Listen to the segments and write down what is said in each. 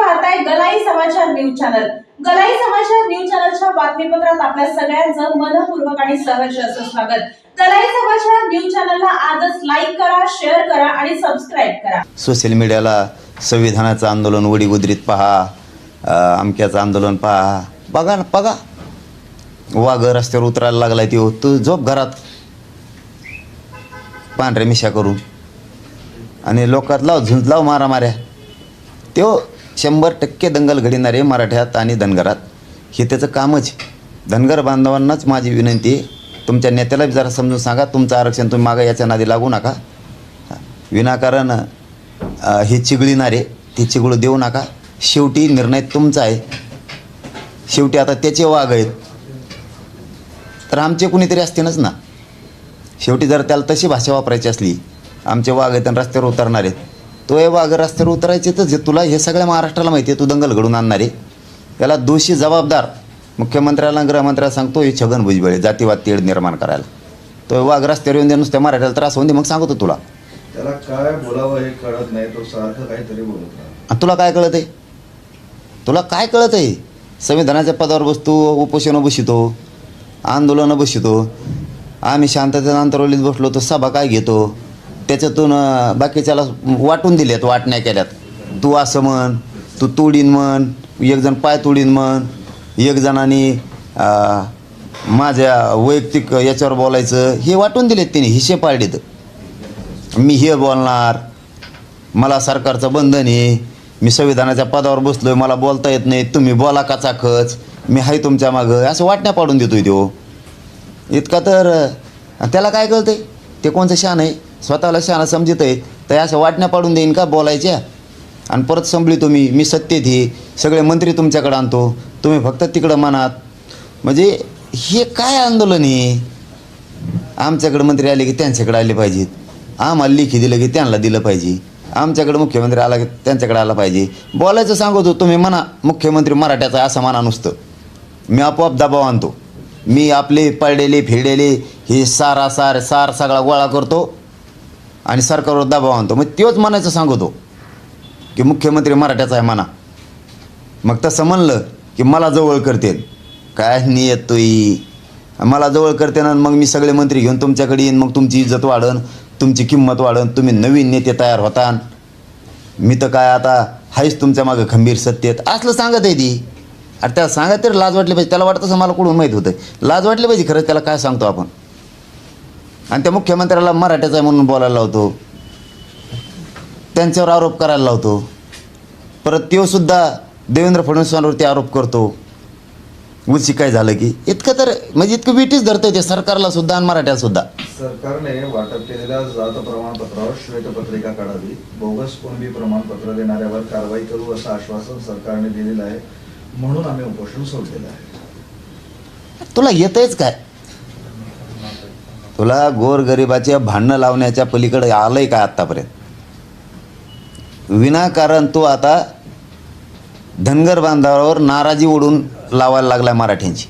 पाहताय गलाई समाचार news channel. गलाई समाचार न्यूज चॅनलच्या बातमीपत्रात आपल्या सगळ्यांचं मनपूर्वक आणि सहर्ष असं स्वागत. गलाई समाचार न्यूज चॅनलला आजच लाईक करा शेअर करा आणि सबस्क्राईब करा. सोशल मीडियाला संविधानाचं आंदोलन उडी उदरीत पहा अमक्याचं आंदोलन पहा. बघा ना बघा. वाघ रस्त्यावर उतरायला लागलाय तो तू झोप घरात. पांढऱ्या मिशा करून. आणि लोकात लाव झुंज लाव मारा माऱ्या त्यो शंभर टक्के दंगल घडणारे मराठ्यात आणि धनगरात. हे त्याचं कामच धनगर बांधवांनाच माझी विनंती आहे. तुमच्या नेत्याला जरा समजून सांगा. तुमचं आरक्षण तुम्ही मागा याच्या नादी लागू नका. विनाकारण हे चिघळीणारे ते चिघळू देऊ नका. शेवटी निर्णय तुमचा आहे. शेवटी आता त्याचे वाघ आहेत. तर आमचे कुणीतरी असतीलच ना. शेवटी जर त्याला तशी भाषा वापरायची असली आमचे वाघ आहेत आणि रस्त्यावर उतरणार आहेत. तो हे वाघ रस्त्यावर उतरायचे तर जे तुला हे सगळ्या महाराष्ट्राला माहिती आहे तू दंगल घडून आणणारे. त्याला दोषी जबाबदार मुख्यमंत्र्याला गृहमंत्र्याला सांगतो हे छगन भुजबळ जातीवाद तेढ निर्माण करायला. तो वाघ रस्त्यावर येऊन दे नुसत्या मराठ्याला त्रास होऊन दे मग सांगतो तुला. त्याला काय बोलावं हे कळत नाही तो सारखं काहीतरी बोलत तुला काय कळत आहे? तुला काय कळत आहे? संविधानाच्या पदावर बसतो उपोषणं बसितो आंदोलनं बसितो आम्ही शांततेत अंतरवलीत बसलो तर सभा काय घेतो? त्याच्यातून बाकीच्याला वाटून दिल्यात वाटण्या केल्यात. तू असं म्हण तू तोडीन म्हण एकजण पाय तोडीन म्हण एकजणाने माझ्या वैयक्तिक याच्यावर बोलायचं हे वाटून दिलेत त्यांनी हिशे पाळलेत मी हे बोलणार मला सरकारचं बंधन आहे मी संविधानाच्या पदावर बसलोय मला बोलता येत नाही तुम्ही बोला का चाकच मी आहे तुमच्या मागं असं वाटण्या पाडून देतोय तो. इतका तर त्याला काय कळतंय? ते कोणचं शान आहे? स्वतःला शहाणं समजत आहे तर असं वाटण्या पाडून देईन का बोलायच्या? आणि परत संभली तुम्ही मी सत्तेत हे सगळे मंत्री तुमच्याकडे आणतो. तुम्ही फक्त तिकडं मनात. म्हणजे हे काय आंदोलन आहे आमच्याकडे मंत्री आले की त्यांच्याकडे आले पाहिजेत. आम्हाला लिखी दिलं की त्यांना दिलं पाहिजे. आमच्याकडे मुख्यमंत्री आला की त्यांच्याकडे आला पाहिजे. बोलायचं सांगतो तुम्ही म्हणा मुख्यमंत्री मराठ्याचा असं म्हणा नुसतं. मी आपोआप दबाव आणतो. मी आपले पडलेले फिरडेले हे सारा सार सार सगळा गोळा करतो. आणि सरकारवर दबाव आणतो. मग तोच म्हणायचं सांगतो. की मुख्यमंत्री मराठ्याचा आहे म्हणा. मग तसं म्हणलं की मला जवळ करते काय नियत येतोय मला जवळ करते ना मग मी सगळे मंत्री घेऊन तुमच्याकडे येईन. मग तुमची इज्जत वाढन. तुमची किंमत वाढन. तुम्ही नवीन नेते तयार होतान मी तर काय आता हायच तुमच्या मागं खंबीर सत्तेत. असलं सांगत आहे ती. अरे त्याला सांगत तरी लाज वाटली पाहिजे. त्याला वाटतं असं मला कुठून माहीत होतं लाज वाटली पाहिजे खरंच. त्याला काय सांगतो आपण? आणि त्या मुख्यमंत्र्याला मराठ्याचा आहे म्हणून बोलायला लावतो. त्यांच्यावर आरोप करायला लावतो. परत तो सुद्धा देवेंद्र फडणवीसांवरती आरोप करतो. उलशी काय झालं की? इतकं तर म्हणजे इतकं विटीच धरतंय ते सरकारला सुद्धा आणि मराठ्याला सुद्धा. सरकारने वाटप केलेल्या जात प्रमाणपत्रावर श्वेतपत्रिका काढावी. बोगस कुणबी प्रमाणपत्र देणाऱ्यावर कारवाई करू असं आश्वासन सरकारने दिलेलं आहे. म्हणून आम्ही उपोषण सोडलेलं आहे. तुला येतंयच काय? तुला गोरगरिबाच्या भांडणं लावण्याच्या पलीकडे आलंय का आत्तापर्यंत? विनाकारण तू आता धनगर बांधावर नाराजी ओढून लावायला लागला मराठ्यांची.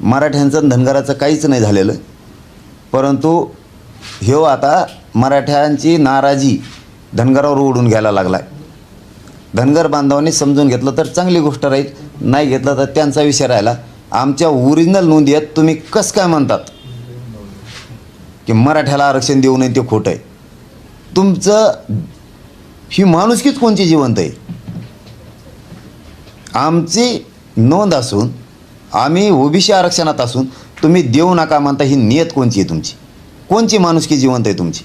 मराठ्यांचं धनगराचं काहीच नाही झालेलं. परंतु ह्यो आता मराठ्यांची नाराजी धनगरावर ओढून घ्यायला लागला आहे धनगर बांधवांनी समजून घेतलं तर चांगली गोष्ट राहील. नाही घेतलं तर त्यांचा विषय राहिला. आमच्या ओरिजिनल नोंदी आहेत. तुम्ही कसं काय म्हणतात? की मराठ्याला आरक्षण देऊ नये ते खोटं आहे. तुमचं ही माणुसकीच कोणची जिवंत आहे? आमची नोंद असून आम्ही ओबीसी आरक्षणात असून तुम्ही देऊ नका म्हणता ही नियत कोणची आहे तुमची? कोणची माणुसकी जिवंत आहे तुमची?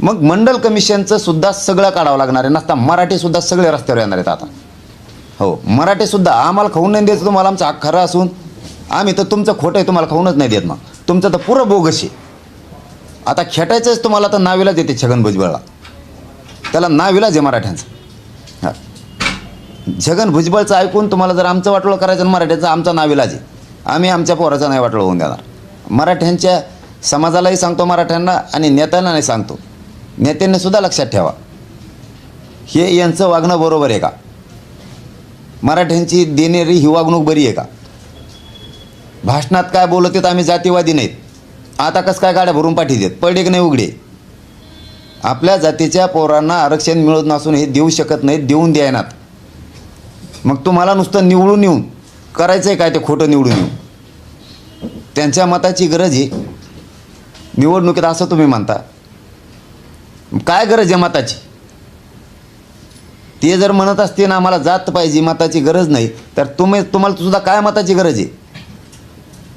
मग मंडल कमिशनचं सुद्धा सगळं काढावं लागणार आहे. नसता मराठीसुद्धा सगळे रस्त्यावर येणार आहेत आता. हो मराठीसुद्धा आम्हाला खाऊन नाही द्यायचं तुम्हाला आमचा हक्क असून आम्ही तर तुमचं खोटं आहे तुम्हाला खाऊनच नाही देत मग. तुमचं तर पुरं बोगस आहे. आता खेटायचंच तुम्हाला तर नाविलाच येते छगन भुजबळला. त्याला नाविलाज आहे मराठ्यांचं. हां. छगन भुजबळचं ऐकून तुम्हाला जर आमचं वाटोळं करायचं आणि मराठ्याचं आमचा नाविलाज आहे. आम्ही आमच्या पोराचं नाही वाटोळं होऊन देणार. मराठ्यांच्या समाजालाही सांगतो मराठ्यांना आणि नेत्यांना नाही सांगतो. नेत्यांनी सुद्धा लक्षात ठेवा. हे यांचं वागणं बरोबर आहे का? मराठ्यांची देणेरी ही वागणूक बरी आहे का? भाषणात काय बोलत आहेत आम्ही जातीवादी नाहीत. आता कसं काय गाड्या भरून पाठी देत? पडे की नाही उघडे? आपल्या जातीच्या पोरांना आरक्षण मिळत नसून हे देऊ शकत नाहीत देऊन द्यायनात. मग तुम्हाला नुसतं निवडून येऊन करायचं आहे काय ते खोटं निवडून येऊन? त्यांच्या मताची गरज आहे. निवडणुकीत असं तुम्ही म्हणता. काय गरज आहे मताची? ते जर म्हणत असते ना आम्हाला जात पाहिजे मताची गरज नाही तर तुम्ही तुम्हाला सुद्धा काय मताची गरज आहे?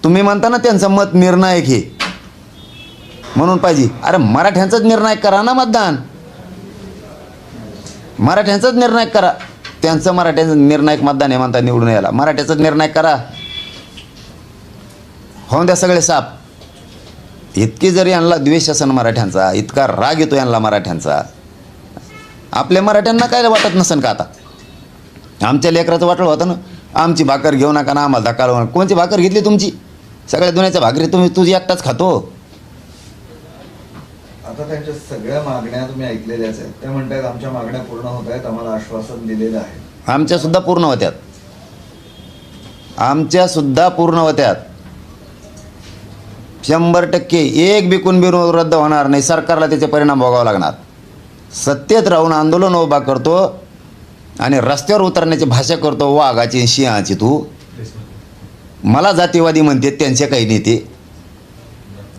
तुम्ही म्हणता ना त्यांचं मत निर्णायक हे. म्हणून पाहिजे. अरे मराठ्यांचाच निर्णायक करा ना मतदान. मराठ्यांचाच निर्णायक करा. त्यांचं मराठ्यांचं निर्णायक मतदान आहे म्हणता निवडून यायला. मराठ्याचाच निर्णायक करा. होऊन द्या सगळे साप. इतकी जरी यांना द्वेष असेल मराठ्यांचा इतका राग येतो यांना मराठ्यांचा. आपल्या मराठ्यांना काय वाटत नसेल का आता? आमच्या लेकराचं वाटलं होतं ना. आमची भाकर घेऊ नका ना आम्हाला धक्का कोणची भाकर घेतली तुमची? सगळ्या दुनियाच्या भाकरी तुम्ही तुझी एकटाच खातो. आता त्यांच्या सगळ्या मागण्या तुम्ही ऐकलेल्याच आहेत. त्या म्हणतात आमच्या मागण्या पूर्ण होत आहेत आम्हाला आश्वासन दिलेलं आहे. आमच्या सुद्धा पूर्ण होत्यात. आमच्या सुद्धा पूर्ण होत्यात. शंभर टक्के एक बी कुणबी रद्द होणार नाही. सरकारला त्याचे परिणाम भोगावे लागणार. सत्तेत राहून आंदोलन उभा करतो आणि रस्त्यावर उतरण्याची भाषा करतो वाघाची सिंहाची तू. मला जातीवादी म्हणतात त्यांचे काही नेते.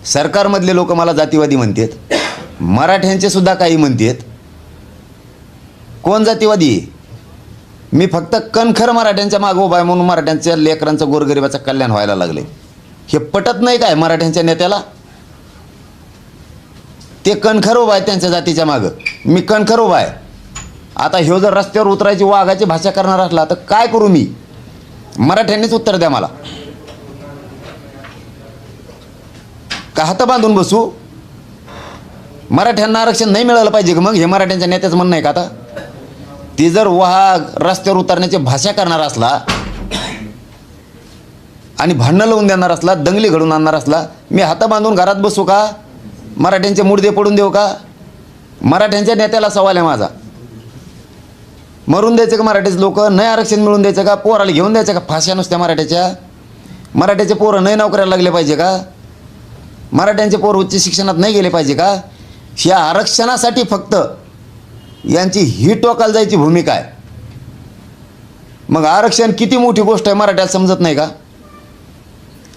सरकारमधले लोक मला जातीवादी म्हणतात. मराठ्यांचे सुद्धा काही म्हणतात. कोण जातीवादी आहे? मी फक्त कणखर मराठ्यांच्या मागं उभा आहे म्हणून मराठ्यांच्या लेकरांचं गोरगरिबाचं कल्याण व्हायला लागले हे पटत नाही काय मराठ्यांच्या नेत्याला? ते कणखर उभा आहे त्यांच्या जातीच्या मागं. मी कणखर उभा आहे. आता ह्यो जर रस्त्यावर उतरायची वाघाची भाषा करणार असला तर काय करू मी? मराठ्यांनीच उत्तर द्या मला. का हात बांधून बसू? मराठ्यांना आरक्षण नाही मिळालं पाहिजे का मग? हे मराठ्यांच्या नेत्याचं म्हणणं आहे का आता? ती जर वाघ रस्त्यावर उतरण्याची भाषा करणार असला आणि भांडणं लावून देणार असला दंगली घडून आणणार असला मी हात बांधून घरात बसू का? मराठ्यांचे मुडदे पडून देऊ का? मराठ्यांच्या नेत्याला सवाल आहे माझा. मरून द्यायचं का मराठीचे लोक? नाही आरक्षण मिळून द्यायचं का? पोराला घेऊन द्यायचं का? फाश्या नुसत्या मराठ्याच्या मराठ्याचे पोरं नाही नोकऱ्याला लागले पाहिजे का? मराठ्यांचे पोर उच्च शिक्षणात नाही गेले पाहिजे का? ह्या आरक्षणासाठी फक्त यांची ही टोकाला जायची भूमिका आहे. मग आरक्षण किती मोठी गोष्ट आहे मराठ्याला समजत नाही का?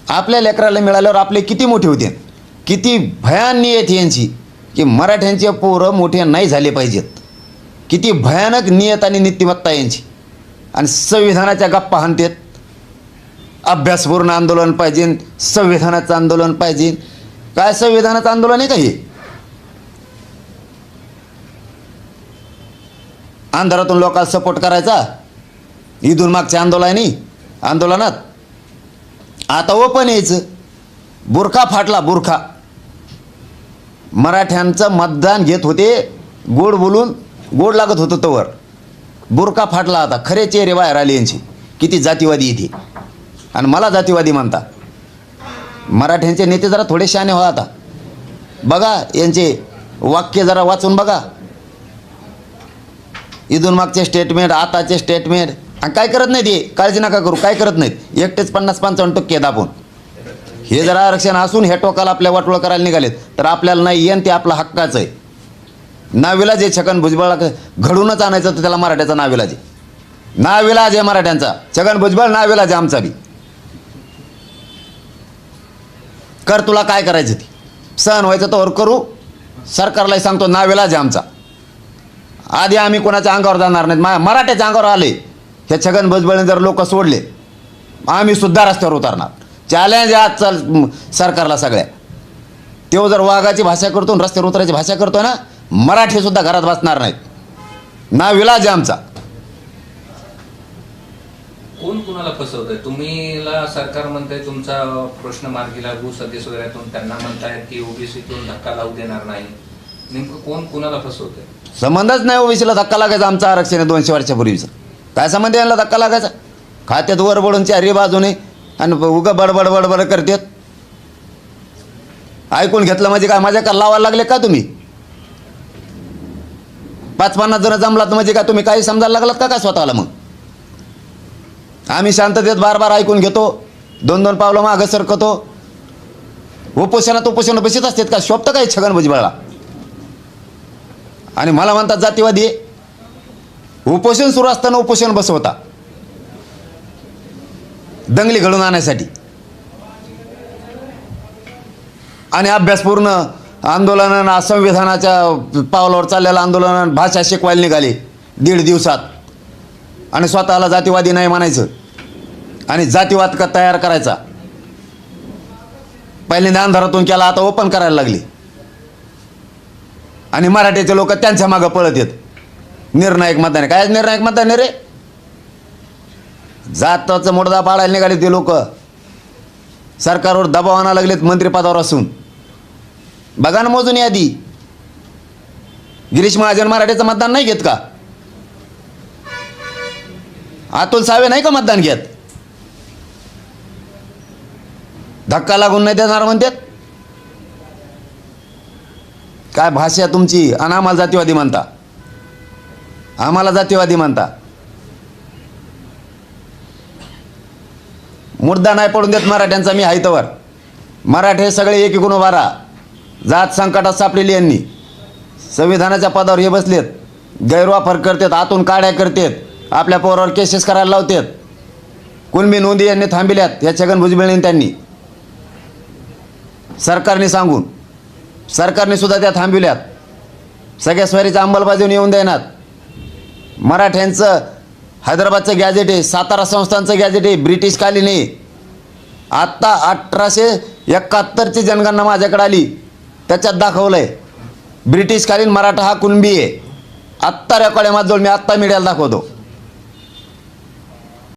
आपल्या लेकराला मिळाल्यावर आपले किती मोठे होते? किती भयान्य आहेत यांची की मराठ्यांचे पोरं मोठे नाही झाले पाहिजेत. किती भयानक नियत आणि नीतिमत्ता यांची. आणि संविधानाच्या गप्पा हाणतेत अभ्यासपूर्ण आंदोलन पाहिजे संविधानाचं आंदोलन पाहिजे. काय संविधानाचं आंदोलन आहे का हे? अंधारातून लोकांना सपोर्ट करायचा? इथून मागच्या आंदोलनाने आंदोलनात. आता ओपन यायचं. बुरखा फाटला बुरखा. मराठ्यांचं मतदान घेत होते गोड बोलून. गोड लागत होतं तवर. बुरका फाटला आता खरे चेहरे बाहेर आले यांचे. किती जातीवादी इथे. आणि मला जातीवादी म्हणता. मराठ्यांचे नेते जरा थोडे शहाणे व्हा आता. बघा यांचे वाक्य जरा वाचून बघा. इथून मागचे स्टेटमेंट आताचे स्टेटमेंट आणि काय करत नाही ते काळजी नका करू. काय करत नाहीत? एकटेच पन्नास पंचावन्न टक्के दाबून हे जरा आरक्षण असून हे टोकाला आपल्या वाटोळ करायला निघालेत तर आपल्याला नाही येन ते आपलं हक्काचं आहे. नाविलाज आहे छगन भुजबळ. घडूनच आणायचं तर त्याला मराठ्याचा नाविलाज आहे. नाविलाज आहे मराठ्यांचा. छगन भुजबळ नाविलाज आहे आमचा बी. कर तुला काय करायचं ती. सहन व्हायचं तर करू. सरकारलाही सांगतो नाविलाज आहे आमचा. आधी आम्ही कोणाच्या अंगावर जाणार नाहीत. मा मराठ्याच्या अंगावर आले. हे छगन भुजबळने जर लोक सोडले आम्ही सुद्धा रस्त्यावर उतरणार. चॅलेंज आहे आज चल सरकारला सगळ्या. तेव्हा जर वाघाची भाषा करतो आणि रस्त्यावर उतरायची भाषा करतो ना मराठी सुद्धा घरात बसणार नाहीत. ना विलाज आहे आमचा. कोण कुणाला फसवतंय? तुम्हीला सरकार म्हणताय तुमचा प्रश्न मार्गी लागू सदस्य वगैरेतून त्यांना म्हणतायत की ओबीसीतून धक्का लावू देणार नाही. नेमकं कोण कुणाला फसवतंय? संबंधच नाही ओबीसीला धक्का लागायचा आमचं आरक्षण आहे दोनशे वर्षापूर्वीचं. काय संबंध यांना धक्का लागायचा? खात्यात वर बडून चारी बाजूने आणि उगा बडबड बडबड करतात. ऐकून घेतलं म्हणजे काय? माझ्या का लावायला लागले का तुम्ही? पाच पन्नास जण जमलात म्हणजे का तुम्ही काही समजायला लागलात का? काय स्वतःला मग? आम्ही शांततेत बार बार ऐकून घेतो. दोन दोन पावलं मागं सरकतो. उपोषणात उपोषण बसत असतात का? शोभतं काही छगन भुजबळला? आणि मला म्हणतात जातीवादी उपोषण सुरू असताना उपोषण बसवता. दंगली घडून आणण्यासाठी आणि अभ्यासपूर्ण आंदोलनानं संविधानाच्या पावलावर चाललेलं आंदोलन भाषा शिकवायला निघाली. दीड दिवसात. आणि स्वतःला जातीवादी नाही म्हणायचं. आणि जातीवाद का तयार करायचा. पहिल्यांदा अंधारातून केला आता ओपन करायला लागली. आणि मराठीचे लोक त्यांच्या मागं पळत येत. निर्णायक मतदान. काय निर्णायक मतदान रे? जाताचं मोडदा पाडायला निघाले ते लोक. सरकारवर दबाव आणायला लागलेत मंत्रिपदावर असून. बघा ना मोजून यादी. गिरीश महाजन मराठीचं मतदान नाही घेत का? अतुल सावे नाही का मतदान घेत? धक्का लागून नाही देणार म्हणतात काय भाषा तुमची? आणि आम्हाला जातीवादी म्हणता. आम्हाला जातीवादी म्हणता. मुद्दा नाही पडून देत मराठ्यांचा मी हायतवर. मराठे सगळे एक एकूण उभा राहा. जात संकटात सापलेली यांनी. संविधानाच्या पदावर हे बसलेत. गैरवापर करतात आतून काड्या करतात. आपल्या पोरावर केसेस करायला लावतात. कुणबी नोंदी यांनी थांबिल्यात या छगन भुजबळांनी त्यांनी. सरकारने सांगून सरकारने सुद्धा त्या थांबविल्यात सगळ्या स्वारीच्या अंमलबजावणी येऊन देणार. मराठ्यांचं हैदराबादचं गॅजेट आहे सातारा संस्थांचं गॅजेट आहे ब्रिटिशकालीन आहे. आत्ता अठराशे एकाहत्तरची जनगणना माझ्याकडे आली. त्याच्यात दाखवलं आहे ब्रिटिशकालीन मराठा हा कुणबी आहे. आत्ता रेकॉर्ड आहे माझं मी आत्ता मीडियाला दाखवतो.